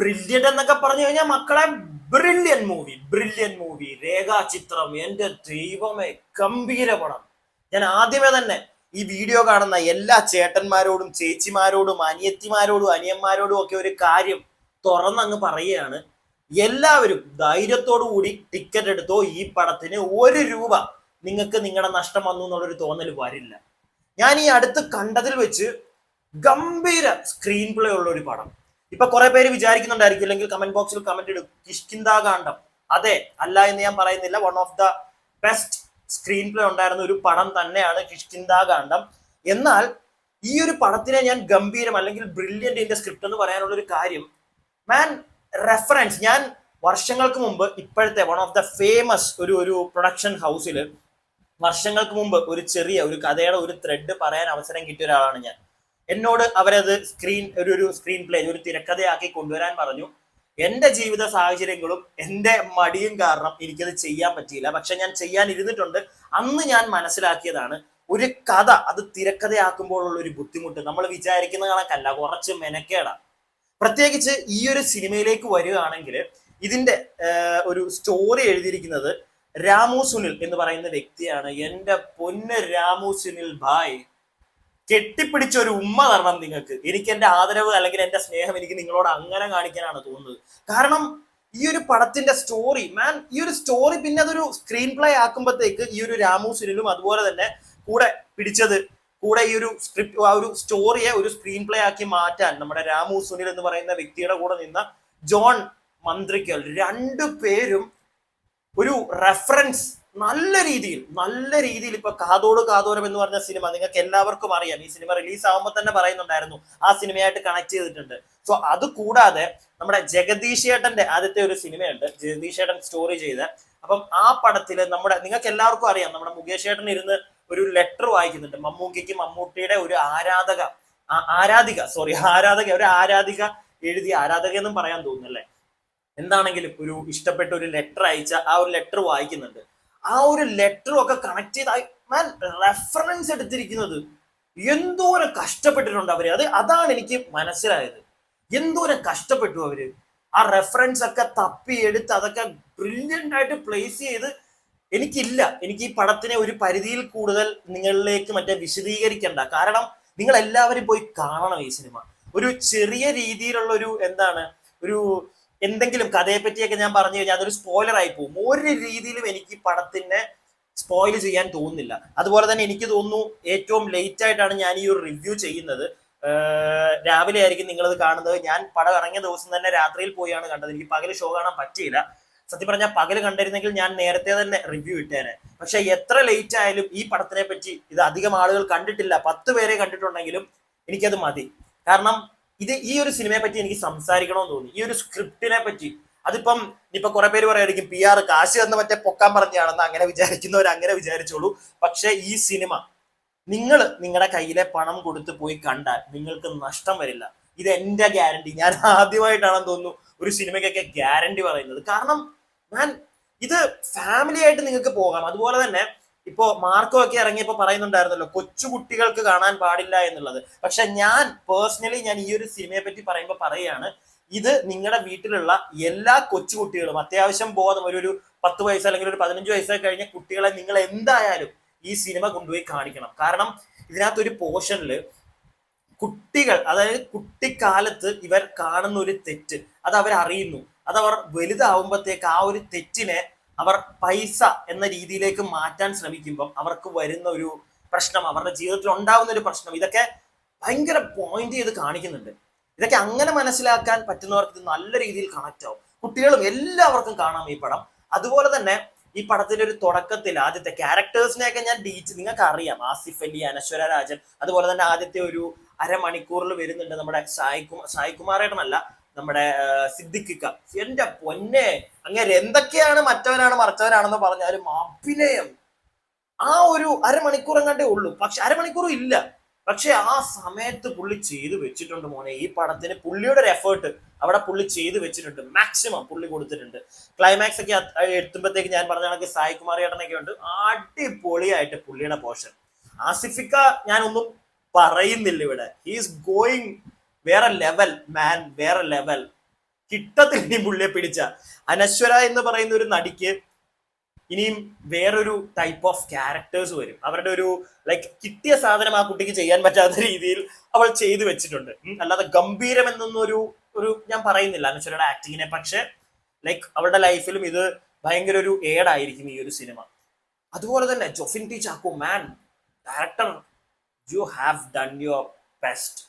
Brilliant എന്നൊക്കെ പറഞ്ഞു കഴിഞ്ഞാൽ മക്കളെ ബ്രില്യൻ മൂവി ബ്രില്യൻ മൂവി രേഖാചിത്രം എന്റെ ദൈവമേ ഗംഭീര പടം ഞാൻ ആദ്യമേ തന്നെ ഈ വീഡിയോ കാണുന്ന എല്ലാ ചേട്ടന്മാരോടും ചേച്ചിമാരോടും അനിയത്തിമാരോടും അനിയന്മാരോടും ഒക്കെ ഒരു കാര്യം തുറന്നങ്ങ് പറയുകയാണ്. എല്ലാവരും ധൈര്യത്തോടു കൂടി ടിക്കറ്റ് എടുത്തോ ഈ പടത്തിന് ഒരു രൂപ നിങ്ങൾക്ക് നിങ്ങളുടെ നഷ്ടം വന്നു എന്നുള്ളൊരു തോന്നൽ വരില്ല. ഞാൻ ഈ അടുത്ത് കണ്ടതിൽ വെച്ച് ഗംഭീര സ്ക്രീൻ പ്ലേ ഉള്ള ഒരു പടം. ഇപ്പൊ കുറെ പേര് വിചാരിക്കുന്നുണ്ടായിരിക്കും അല്ലെങ്കിൽ കമന്റ് ബോക്സിൽ കമന്റ് ഇടും. കിഷ്കിന്താകാന്ഡം അതെ അല്ല എന്ന് ഞാൻ പറയുന്നില്ല. One of the best screen play ഉണ്ടായിരുന്ന ഒരു പടം തന്നെയാണ് കിഷ്കിന്താകാന്ഡം എന്നാൽ ഈ ഒരു പടത്തിനെ ഞാൻ ഗംഭീരം അല്ലെങ്കിൽ ബ്രില്യന്റ് ഇന്റെ സ്ക്രിപ്റ്റ് എന്ന് പറയാനുള്ള ഒരു കാര്യം മാൻ റെഫറൻസ് ഞാൻ വർഷങ്ങൾക്ക് മുമ്പ് ഇപ്പോഴത്തെ വൺ ഓഫ് ദ ഫേമസ് ഒരു ഒരു പ്രൊഡക്ഷൻ ഹൗസിൽ വർഷങ്ങൾക്ക് മുമ്പ് ഒരു ചെറിയ ഒരു കഥയുടെ ഒരു ത്രെഡ് പറയാൻ അവസരം കിട്ടിയ ഒരാളാണ് ഞാൻ. എന്നോട് അവരത് സ്ക്രീൻ ഒരു ഒരു സ്ക്രീൻ പ്ലേ ഒരു തിരക്കഥയാക്കി കൊണ്ടുവരാൻ പറഞ്ഞു. എന്റെ ജീവിത സാഹചര്യങ്ങളും എന്റെ മടിയും കാരണം എനിക്കത് ചെയ്യാൻ പറ്റിയില്ല. പക്ഷെ ഞാൻ ചെയ്യാൻ ഇരുന്നിട്ടുണ്ട്. അന്ന് ഞാൻ മനസ്സിലാക്കിയതാണ് ഒരു കഥ അത് തിരക്കഥയാക്കുമ്പോഴുള്ള ഒരു ബുദ്ധിമുട്ട്. നമ്മൾ വിചാരിക്കുന്ന കണക്കല്ല കുറച്ച് മെനക്കേടാ. പ്രത്യേകിച്ച് ഈ ഒരു സിനിമയിലേക്ക് വരികയാണെങ്കിൽ ഇതിന്റെ ഒരു സ്റ്റോറി എഴുതിയിരിക്കുന്നത് രാമു സുനിൽ എന്ന് പറയുന്ന വ്യക്തിയാണ്. എന്റെ പൊന്ന് രാമു സുനിൽ ഭായ്. കെട്ടിപ്പിടിച്ച ഒരു ഉമ്മ തരണം നിങ്ങൾക്ക്. എനിക്ക് എന്റെ ആദരവ് അല്ലെങ്കിൽ എന്റെ സ്നേഹം എനിക്ക് നിങ്ങളോട് അങ്ങനെ കാണിക്കാനാണ് തോന്നുന്നത്. കാരണം ഈ ഒരു പടത്തിന്റെ സ്റ്റോറി മാൻ ഈ ഒരു സ്റ്റോറി പിന്നെ അതൊരു സ്ക്രീൻ പ്ലേ ആക്കുമ്പോഴത്തേക്ക് ഈ ഒരു രാമു സുനിലും അതുപോലെ തന്നെ കൂടെ പിടിച്ചത് കൂടെ ഈ ഒരു സ്ക്രിപ്റ്റ് ആ ഒരു സ്റ്റോറിയെ ഒരു സ്ക്രീൻ പ്ലേ ആക്കി മാറ്റാൻ നമ്മുടെ രാമു സുനിൽ എന്ന് പറയുന്ന വ്യക്തിയുടെ കൂടെ നിന്ന ജോൺ മന്ത്രിക്കൽ. രണ്ടു പേരും ഒരു റെഫറൻസ് നല്ല രീതിയിൽ നല്ല രീതിയിൽ ഇപ്പൊ കാതോട് കാതോരം എന്ന് പറഞ്ഞ സിനിമ നിങ്ങൾക്ക് എല്ലാവർക്കും അറിയാം. ഈ സിനിമ റിലീസ് ആകുമ്പോൾ തന്നെ പറയുന്നുണ്ടായിരുന്നു ആ സിനിമയായിട്ട് കണക്ട് ചെയ്തിട്ടുണ്ട്. സോ അത് കൂടാതെ നമ്മുടെ ജഗദീഷ് ഏട്ടന്റെ ആദ്യത്തെ ഒരു സിനിമയുണ്ട് ജഗദീഷ് ഏട്ടൻ സ്റ്റോറി ചെയ്ത. അപ്പം ആ പടത്തിൽ നമ്മുടെ നിങ്ങൾക്ക് എല്ലാവർക്കും അറിയാം നമ്മുടെ മുകേഷ് ഏട്ടൻ ഇരുന്ന് ഒരു ലെറ്റർ വായിക്കുന്നുണ്ട്. മമ്മൂക്കിക്ക് മമ്മൂട്ടിയുടെ ഒരു ആരാധക ആരാധിക സോറി ആരാധക ഒരു ആരാധിക എഴുതിയ ആരാധക എന്നും പറയാൻ തോന്നുന്നല്ലേ എന്താണെങ്കിലും ഒരു ഇഷ്ടപ്പെട്ട ഒരു ലെറ്റർ അയച്ച ആ ഒരു ലെറ്റർ വായിക്കുന്നുണ്ട്. ആ ഒരു ലെറ്ററും ഒക്കെ കണക്ട് ചെയ്ത് മാൻ റെഫറൻസ് എടുത്തിരിക്കുന്നത് എന്തോരം കഷ്ടപ്പെട്ടിട്ടുണ്ട് അവർ. അത് അതാണ് എനിക്ക് മനസ്സിലായത്. എന്തോരം കഷ്ടപ്പെട്ടു അവർ. ആ റെഫറൻസ് ഒക്കെ തപ്പി എടുത്ത് അതൊക്കെ ബ്രില്യന്റ് ആയിട്ട് പ്ലേസ് ചെയ്ത് എനിക്കില്ല. എനിക്ക് ഈ പടത്തിനെ ഒരു പരിധിയിൽ കൂടുതൽ നിങ്ങളിലേക്ക് മറ്റേ വിശദീകരിക്കണ്ട. കാരണം നിങ്ങൾ എല്ലാവരും പോയി കാണണം ഈ സിനിമ ഒരു ചെറിയ രീതിയിലുള്ള ഒരു എന്താണ്? ഒരു എന്തെങ്കിലും കഥയെ പറ്റിയൊക്കെ ഞാൻ പറഞ്ഞു കഴിഞ്ഞാൽ അതൊരു സ്പോയിലർ ആയി പോകും. ഒരു രീതിയിലും എനിക്ക് പടത്തിനെ സ്പോയിൽ ചെയ്യാൻ തോന്നുന്നില്ല. അതുപോലെ തന്നെ എനിക്ക് തോന്നുന്നു ഏറ്റവും ലേറ്റ് ആയിട്ടാണ് ഞാൻ ഈ ഒരു റിവ്യൂ ചെയ്യുന്നത്. രാവിലെ ആയിരിക്കും നിങ്ങളത് കാണുന്നത്. ഞാൻ പടം ഇറങ്ങിയ ദിവസം തന്നെ രാത്രിയിൽ പോയാണ് കണ്ടത്. എനിക്ക് പകൽ ഷോ കാണാൻ പറ്റിയില്ല. സത്യം പറഞ്ഞാൽ പകൽ കണ്ടിരുന്നെങ്കിൽ ഞാൻ നേരത്തെ തന്നെ റിവ്യൂ ഇട്ടേനെ. പക്ഷെ എത്ര ലേറ്റ് ആയാലും ഈ പടത്തിനെ പറ്റി ഇത് അധികം ആളുകൾ കണ്ടിട്ടില്ല. പത്ത് പേരെ കണ്ടിട്ടുണ്ടെങ്കിലും എനിക്കത് മതി. കാരണം ഇത് ഈ ഒരു സിനിമയെ പറ്റി എനിക്ക് സംസാരിക്കണമെന്ന് തോന്നി. ഈ ഒരു സ്ക്രിപ്റ്റിനെ പറ്റി. അതിപ്പം ഇപ്പൊ കുറെ പേര് പറയുമായിരിക്കും പി ആർ കാശ് എന്ന് മറ്റേ പൊക്കാൻ പറഞ്ഞാണെന്ന് അങ്ങനെ വിചാരിക്കുന്നവർ അങ്ങനെ വിചാരിച്ചോളൂ. പക്ഷെ ഈ സിനിമ നിങ്ങൾ നിങ്ങളുടെ കയ്യിലെ പണം കൊടുത്ത് പോയി കണ്ടാൽ നിങ്ങൾക്ക് നഷ്ടം വരില്ല. ഇത് എന്റെ ഗ്യാരണ്ടി ഞാൻ ആദ്യമായിട്ടാണെന്ന് തോന്നുന്നു ഒരു സിനിമയ്ക്കൊക്കെ ഗ്യാരണ്ടി പറയുന്നത്. കാരണം ഞാൻ ഇത് ഫാമിലി ആയിട്ട് നിങ്ങൾക്ക് പോകാം. അതുപോലെ തന്നെ ഇപ്പോ മാർക്കോ ഒക്കെ ഇറങ്ങിയപ്പോ പറയുന്നുണ്ടായിരുന്നല്ലോ കൊച്ചു കുട്ടികൾക്ക് കാണാൻ പാടില്ല എന്നുള്ളത്. പക്ഷെ ഞാൻ പേഴ്സണലി ഞാൻ ഈ ഒരു സിനിമയെ പറ്റി പറയുമ്പോൾ പറയുകയാണ് ഇത് നിങ്ങളുടെ വീട്ടിലുള്ള എല്ലാ കൊച്ചുകുട്ടികളും അത്യാവശ്യം ബോധം ഒരു ഒരു പത്ത് വയസ്സ് അല്ലെങ്കിൽ ഒരു പതിനഞ്ച് വയസ്സൊക്കെ കഴിഞ്ഞ കുട്ടികളെ നിങ്ങൾ എന്തായാലും ഈ സിനിമ കൊണ്ടുപോയി കാണിക്കണം. കാരണം ഇതിനകത്തൊരു പോർഷനിൽ കുട്ടികൾ അതായത് കുട്ടിക്കാലത്ത് ഇവർ കാണുന്ന ഒരു തെറ്റ് അത് അവർ അറിയുന്നു അത് അവർ വലുതാവുമ്പോഴത്തേക്ക് ആ ഒരു തെറ്റിനെ അവർ പൈസ എന്ന രീതിയിലേക്ക് മാറ്റാൻ ശ്രമിക്കുമ്പം അവർക്ക് വരുന്ന ഒരു പ്രശ്നം അവരുടെ ജീവിതത്തിൽ ഉണ്ടാകുന്ന ഒരു പ്രശ്നം ഇതൊക്കെ ഭയങ്കര പോയിന്റ് ചെയ്ത് കാണിക്കുന്നുണ്ട്. ഇതൊക്കെ അങ്ങനെ മനസ്സിലാക്കാൻ പറ്റുന്നവർക്ക് ഇത് നല്ല രീതിയിൽ കണക്ട് ആവും. കുട്ടികളും എല്ലാവർക്കും കാണാം ഈ പടം. അതുപോലെ തന്നെ ഈ പടത്തിന്റെ ഒരു തുടക്കത്തിൽ ആദ്യത്തെ ക്യാരക്ടേഴ്സിനെയൊക്കെ ഞാൻ ഡീറ്റ് നിങ്ങൾക്ക് അറിയാം ആസിഫ് അലി അനശ്വര രാജൻ അതുപോലെ തന്നെ ആദ്യത്തെ ഒരു അരമണിക്കൂറിൽ വരുന്നുണ്ട് നമ്മുടെ സായി കുമാർ സായി കുമാറേട്ടനല്ല നമ്മുടെ സിദ്ധിക്കുക എന്റെ പൊന്നെ അങ്ങനെ എന്തൊക്കെയാണ് മറ്റവനാണ് മറച്ചവനാണെന്ന് പറഞ്ഞാലും അഭിനയം. ആ ഒരു അരമണിക്കൂർ കണ്ടേ ഉള്ളൂ. പക്ഷെ അരമണിക്കൂറും ഇല്ല. പക്ഷെ ആ സമയത്ത് പുള്ളി ചെയ്തു വെച്ചിട്ടുണ്ട് മോനെ. ഈ പടത്തിന് പുള്ളിയുടെ ഒരു എഫേർട്ട് അവിടെ പുള്ളി ചെയ്തു വെച്ചിട്ടുണ്ട്. മാക്സിമം പുള്ളി കൊടുത്തിട്ടുണ്ട്. ക്ലൈമാക്സ് ഒക്കെ എത്തുമ്പോഴത്തേക്ക് ഞാൻ പറഞ്ഞ കണക്ക് സായി കുമാർ ഉണ്ട്. അടിപൊളിയായിട്ട് പുള്ളിയുടെ പോർഷൻ ആസിഫിക്ക ഞാനൊന്നും പറയുന്നില്ല ഇവിടെ. ഹീസ് ഗോയിങ് വേറെ ലെവൽ മാൻ വേറെ ലെവൽ കിട്ടത്തിൽ ഇനി പുള്ളിയെ പിടിച്ച. അനശ്വര എന്ന് പറയുന്ന ഒരു നടിക്ക് ഇനിയും വേറൊരു ടൈപ്പ് ഓഫ് ക്യാരക്ടേഴ്സ് വരും. അവരുടെ ഒരു ലൈക്ക് കിട്ടിയ സാധനം ആ കുട്ടിക്ക് ചെയ്യാൻ പറ്റാത്ത രീതിയിൽ അവൾ ചെയ്തു വെച്ചിട്ടുണ്ട്. അല്ലാതെ ഗംഭീരം എന്നൊന്നൊരു ഒരു ഞാൻ പറയുന്നില്ല അനശ്വരയുടെ ആക്ടിങ്ങിനെ പക്ഷെ ലൈക്ക് അവളുടെ ലൈഫിലും ഇത് ഭയങ്കര ഒരു ഏഡായിരിക്കും ഈ ഒരു സിനിമ അതുപോലെ തന്നെ Jofin T Chacko man director you have done your best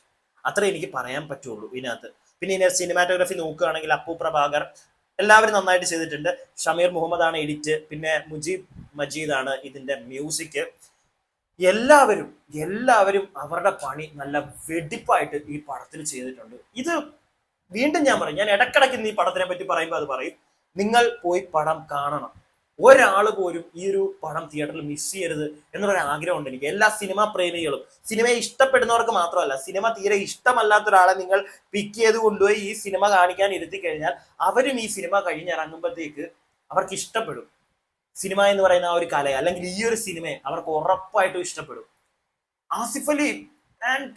അത്രേ എനിക്ക് പറയാൻ പറ്റുള്ളൂ ഇതിനകത്ത്. പിന്നെ ഇതിനകത്ത് സിനിമാറ്റോഗ്രഫി നോക്കുകയാണെങ്കിൽ അപ്പു പ്രഭാകർ എല്ലാവരും നന്നായിട്ട് ചെയ്തിട്ടുണ്ട്. ഷമീർ മുഹമ്മദ് ആണ് എഡിറ്റ് പിന്നെ മുജീബ് മജീദ് ആണ് ഇതിന്റെ മ്യൂസിക് എല്ലാവരും എല്ലാവരും അവരുടെ പണി നല്ല വെടിപ്പായിട്ട് ഈ പടത്തിൽ ചെയ്തിട്ടുണ്ട്. ഇത് വീണ്ടും ഞാൻ പറയും ഞാൻ ഇടക്കിടയ്ക്ക് ഈ പടത്തിനെ പറ്റി പറയുമ്പോൾ അത് പറയും നിങ്ങൾ പോയി പടം കാണണം. ഒരാൾ പോലും ഈ ഒരു പടം തിയേറ്ററിൽ മിസ് ചെയ്യരുത് എന്നൊരു ആഗ്രഹമുണ്ട് എനിക്ക്. എല്ലാ സിനിമാ പ്രേമികളും. സിനിമയെ ഇഷ്ടപ്പെടുന്നവർക്ക് മാത്രമല്ല സിനിമ തീരെ ഇഷ്ടമല്ലാത്ത ഒരാളെ നിങ്ങൾ പിക്ക് ചെയ്ത് കൊണ്ടുപോയി ഈ സിനിമ കാണിക്കാൻ ഇരുത്തി കഴിഞ്ഞാൽ അവരും ഈ സിനിമ കഴിഞ്ഞിറങ്ങുമ്പോഴത്തേക്ക് അവർക്ക് ഇഷ്ടപ്പെടും. സിനിമ എന്ന് പറയുന്ന ആ ഒരു കലയെ അല്ലെങ്കിൽ ഈ ഒരു സിനിമയെ അവർക്ക് ഉറപ്പായിട്ടും ഇഷ്ടപ്പെടും. Asif Ali and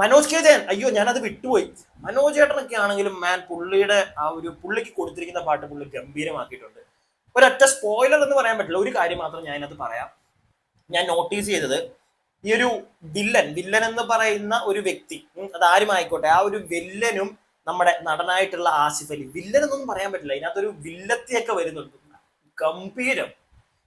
Manoj K Jayan. അയ്യോ ഞാനത് വിട്ടുപോയി. മനോജ് ചേട്ടനൊക്കെ ആണെങ്കിലും മാൻ പുള്ളിയുടെ ആ ഒരു പുള്ളിക്ക് കൊടുത്തിരിക്കുന്ന പാട്ട് പുള്ളി ഗംഭീരമാക്കിയിട്ടുണ്ട്. ഒരൊറ്റ സ്പോയിലർ എന്ന് പറയാൻ പറ്റില്ല. ഒരു കാര്യം മാത്രം ഞാൻ അതിനകത്ത് പറയാം. ഞാൻ നോട്ടീസ് ചെയ്തത് ഈ ഒരു വില്ലൻ വില്ലൻ എന്ന് പറയുന്ന ഒരു വ്യക്തി അത് ആരും ആയിക്കോട്ടെ ആ ഒരു വില്ലനും നമ്മുടെ നടനായിട്ടുള്ള ആസിഫ് അലി. വില്ലൻ എന്നൊന്നും പറയാൻ പറ്റില്ല. ഇതിനകത്തൊരു വില്ലത്തിയൊക്കെ വരുന്നുണ്ട്. ഗംഭീരം.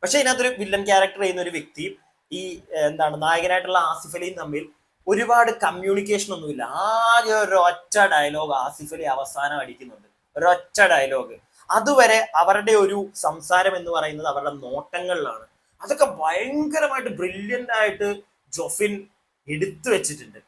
പക്ഷെ ഇതിനകത്തൊരു വില്ലൻ ക്യാരക്ടർ ചെയ്യുന്ന ഒരു വ്യക്തി ഈ എന്താണ് നായകനായിട്ടുള്ള ആസിഫ് അലിയും തമ്മിൽ ഒരുപാട് കമ്മ്യൂണിക്കേഷൻ ഒന്നുമില്ല. ആകെ ഒരു ഒറ്റ ഡയലോഗ് ആസിഫ് അലി അവസാനം അടിക്കുന്നുണ്ട്. ഒരൊറ്റ ഡയലോഗ് അതുവരെ അവരുടെ ഒരു സംസാരം എന്ന് പറയുന്നത് അവരുടെ നോട്ടങ്ങളിലാണ്. അതൊക്കെ ഭയങ്കരമായിട്ട് ബ്രില്യന്റ് ആയിട്ട് ജൊഫിൻ എടുത്തു വെച്ചിട്ടുണ്ട്.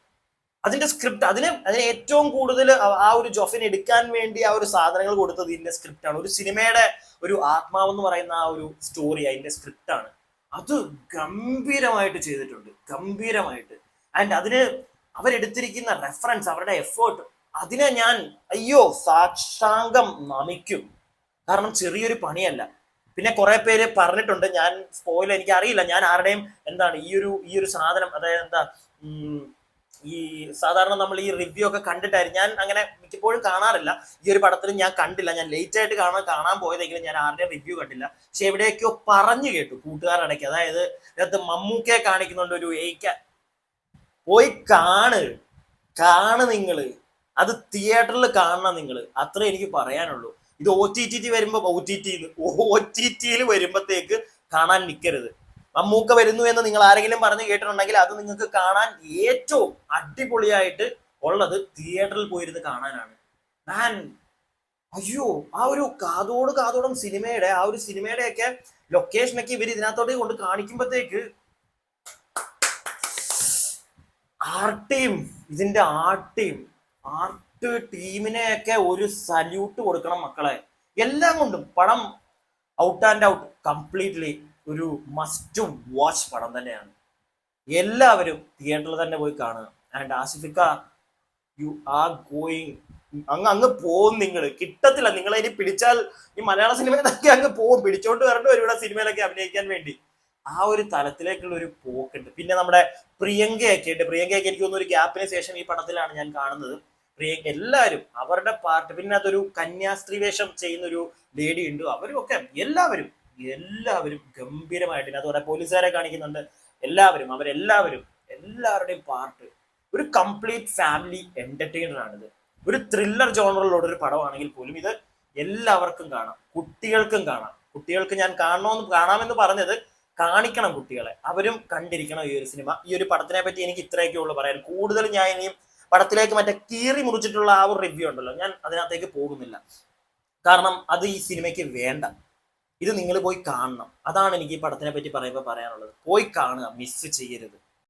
അതിന്റെ സ്ക്രിപ്റ്റ് അതിന് അതിന് ഏറ്റവും കൂടുതൽ ആ- ഒരു ജൊഫിൻ എടുക്കാൻ വേണ്ടി ആ ഒരു സാധനങ്ങൾ കൊടുത്തത് ഇതിന്റെ സ്ക്രിപ്റ്റ് ആണ്. ഒരു സിനിമയുടെ ഒരു ആത്മാവെന്ന് പറയുന്ന ആ ഒരു സ്റ്റോറി അതിന്റെ സ്ക്രിപ്റ്റ് ആണ്. അത് ഗംഭീരമായിട്ട് ചെയ്തിട്ടുണ്ട്. ഗംഭീരമായിട്ട്. ആൻഡ് അതിന് അവരെടുത്തിരിക്കുന്ന റെഫറൻസ് അവരുടെ എഫേർട്ട് അതിനെ ഞാൻ അയ്യോ സാക്ഷാംഗം നമിക്കും. കാരണം ചെറിയൊരു പണിയല്ല. പിന്നെ കുറെ പേര് പറഞ്ഞിട്ടുണ്ട് ഞാൻ സ്പോയിൽ എനിക്ക് അറിയില്ല. ഞാൻ ആരുടെയും എന്താണ് ഈ ഒരു ഈ ഒരു സാധനം അതായത് എന്താ ഈ സാധാരണ നമ്മൾ ഈ റിവ്യൂ ഒക്കെ കണ്ടിട്ടായിരുന്നു ഞാൻ അങ്ങനെ മിക്കപ്പോഴും കാണാറില്ല. ഈ ഒരു പടത്തിൽ ഞാൻ കണ്ടില്ല. ഞാൻ ലേറ്റ് ആയിട്ട് കാണാൻ കാണാൻ പോയതെങ്കിലും ഞാൻ ആരുടെയും റിവ്യൂ കണ്ടില്ല. പക്ഷെ എവിടെയൊക്കെയോ പറഞ്ഞു കേട്ടു കൂട്ടുകാരിടയ്ക്ക് അതായത് ഇതിനകത്ത് മമ്മൂക്കയെ കാണിക്കുന്നുണ്ട് ഒരു ഏക്ക. പോയി കാണ്. കാണ് നിങ്ങൾ. അത് തിയേറ്ററിൽ കാണണം നിങ്ങൾ അത്രേ എനിക്ക് പറയാനുള്ളൂ. ഇത് ഒ ടി ടി വരുമ്പോ O T T O T ടിയിൽ വരുമ്പത്തേക്ക് കാണാൻ നിൽക്കരുത് മമ്മൂക്ക വരുന്നു എന്ന് നിങ്ങൾ ആരെങ്കിലും പറഞ്ഞു കേട്ടിട്ടുണ്ടെങ്കിൽ അത് നിങ്ങൾക്ക് കാണാൻ ഏറ്റവും അടിപൊളിയായിട്ട് ഉള്ളത് തിയേറ്ററിൽ പോയിരുന്ന് കാണാനാണ്. ഞാൻ അയ്യോ ആ ഒരു കാതോട് കാതോടും സിനിമയുടെ ആ ഒരു സിനിമയുടെ ഒക്കെ ലൊക്കേഷനൊക്കെ ഇവർ ഇതിനകത്തോട്ട് കൊണ്ട് കാണിക്കുമ്പോഴത്തേക്ക് ആർട്ടിയും ഇതിന്റെ ആർട്ടിയും ആർട്ട് ടീമിനെയൊക്കെ ഒരു സല്യൂട്ട് കൊടുക്കണം മക്കളെ. എല്ലാം കൊണ്ടും പടം ഔട്ട് ആൻഡ് ഔട്ട് കംപ്ലീറ്റ്ലി ഒരു മസ്റ്റ് വാച്ച് പടം തന്നെയാണ്. എല്ലാവരും തിയേറ്ററിൽ തന്നെ പോയി കാണുക. ആൻഡ് ആസിഫിക്ക യു ആർ ഗോയിങ് അങ്ങ് അങ്ങ് പോകും നിങ്ങൾ കിട്ടത്തില്ല. നിങ്ങൾ ഇനി പിടിച്ചാൽ ഈ മലയാള സിനിമയിലൊക്കെ അങ്ങ് പോകും. പിടിച്ചോണ്ട് വരേണ്ടി വരും ഇവിടെ സിനിമയിലൊക്കെ അഭിനയിക്കാൻ വേണ്ടി. ആ ഒരു തലത്തിലേക്കുള്ള ഒരു പോക്കുണ്ട്. പിന്നെ നമ്മുടെ പ്രിയങ്കയൊക്കെ ഉണ്ട്. പ്രിയങ്കയൊക്കെ എനിക്ക് തോന്നുന്നു ഒരു ഗ്യാപ്പിന് ശേഷം ഈ പടത്തിലാണ് ഞാൻ കാണുന്നത്. പ്രിയങ്ക എല്ലാവരും അവരുടെ പാർട്ട് പിന്നെ അതൊരു കന്യാസ്ത്രീ വേഷം ചെയ്യുന്ന ഒരു ലേഡി ഉണ്ട്. അവരും ഒക്കെ എല്ലാവരും എല്ലാവരും ഗംഭീരമായിട്ട് അതുപോലെ പോലീസുകാരെ കാണിക്കുന്നുണ്ട്. എല്ലാവരും അവരെല്ലാവരും എല്ലാവരുടെയും പാർട്ട് ഒരു കംപ്ലീറ്റ് ഫാമിലി എന്റർടൈനർ ആണിത്. ഒരു ത്രില്ലർ ജോണറിലുള്ള ഒരു പടമാണെങ്കിൽ പോലും ഇത് എല്ലാവർക്കും കാണാം. കുട്ടികൾക്കും കാണാം. കുട്ടികൾക്ക് ഞാൻ കാണണമെന്ന് കാണാമെന്ന് പറഞ്ഞത് കാണിക്കണം കുട്ടികളെ. അവരും കണ്ടിരിക്കണം ഈ ഒരു സിനിമ ഈ ഒരു പടത്തിനെ പറ്റി എനിക്ക് ഇത്രയൊക്കെ ഉള്ളൂ പറയാൻ. കൂടുതൽ ഞാൻ ഇനിയും പടത്തിലേക്ക് മറ്റേ കീറി മുറിച്ചിട്ടുള്ള ആ ഒരു റിവ്യൂ ഉണ്ടല്ലോ. ഞാൻ അതിനകത്തേക്ക് പോകുന്നില്ല. കാരണം അത് ഈ സിനിമയ്ക്ക് വേണ്ട. ഇത് നിങ്ങൾ പോയി കാണണം. അതാണ് എനിക്ക് ഈ പടത്തിനെ പറ്റി പറയുമ്പോൾ പറയാനുള്ളത്. പോയി കാണുക. മിസ് ചെയ്യരുത്.